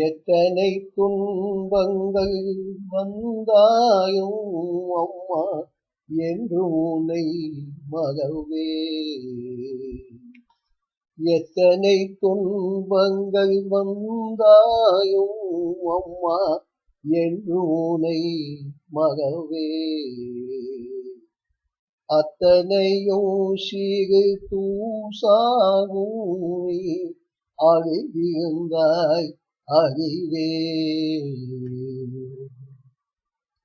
எத்தனை துன்பங்கள் வந்தாயும் அம்மா என்று உன்னை மகவே எத்தனை துன்பங்கள் வந்தாயும் அம்மா என்று உனை மகவே அத்தனையும் சீகு தூசாகும் நீ அறிவே.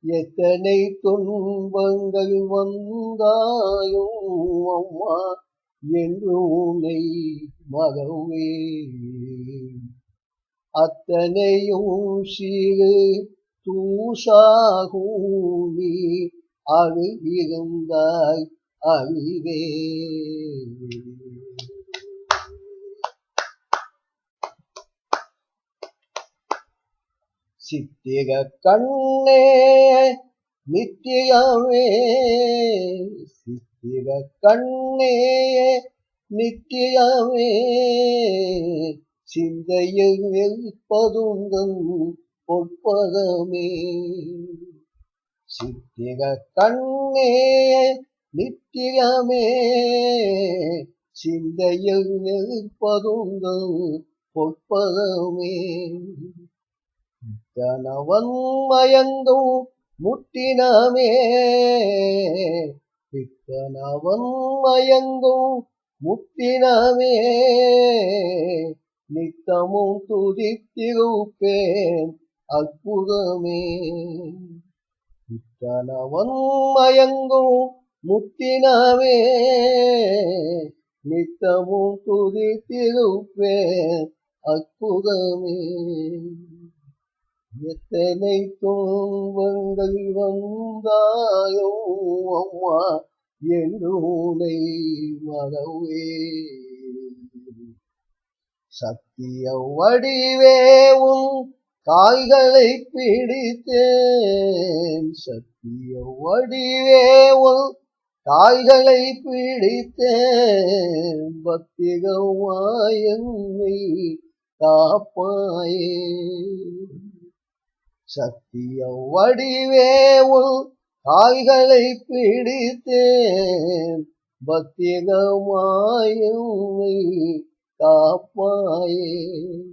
எத்தனை துன்பங்கள் வந்தாயும் அம்மா என்று உனை மகவே அத்தனையும் சிறு தூசாகும் நீ அழுகிருந்தாய் அறிவே. சித்திக கண்ணே நித்தியமே. சித்திக கண்ணே நித்தியமே. சிந்தையில் நிற்பதுந்தம் பொற்பதமே. சித்திக கண்ணே நித்தியமே. சிந்தையில் நிற்பதுந்தம் பொற்பதமே. கணவன் மயங்கும் முட்டினமே. பித்தனவன் முட்டினமே. நித்தமும் துதித்திருப்பேன் அற்புதமே. பித்தனவன் மயங்கும் நித்தமும் துதித்திருப்பேன் அற்புதமே. எத்தனை துன்பங்கள் வந்தாயோ அம்மா என்னை உனை மகவே சத்திய வடிவேவும் காய்களை பிடித்தேன். சத்திய வடிவேவும் காய்களை பிடித்தேன். பத்திகமாயன்மை காப்பாயே. சத்திய வடிவே உன் காய்களை பிடித்தேன். பத்தியகமாயுமை காப்பாயே.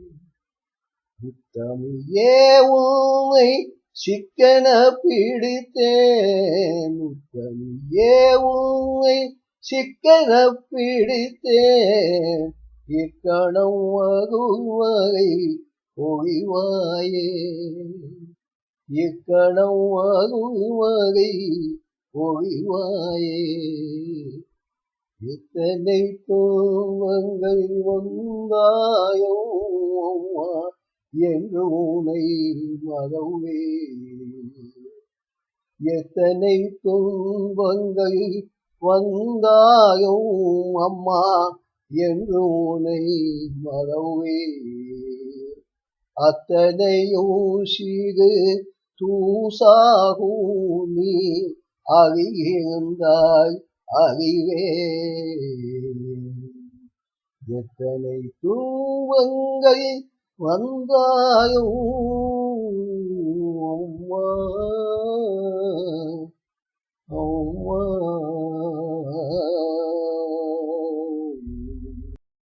உத்தமியே உமை சிக்கன பிடித்தேன். உத்தமியே உமை சிக்கன பிடித்தேன். இக்கணம் மகுவகை ஒழிவாயே இக்கணம் மகுவகை ஒழிவாயே எத்தனை தோமங்கள் வந்தாயோ என்று உனை மகவே எத்தனை துன்பங்கள் வந்தாயோ அம்மா என்று உனை மகவே அத்தனையும் சிறு தூசாகூமி அறியிருந்தாய் அறிவே எத்தனை தூவங்கள் வந்தாயும் அம்மா.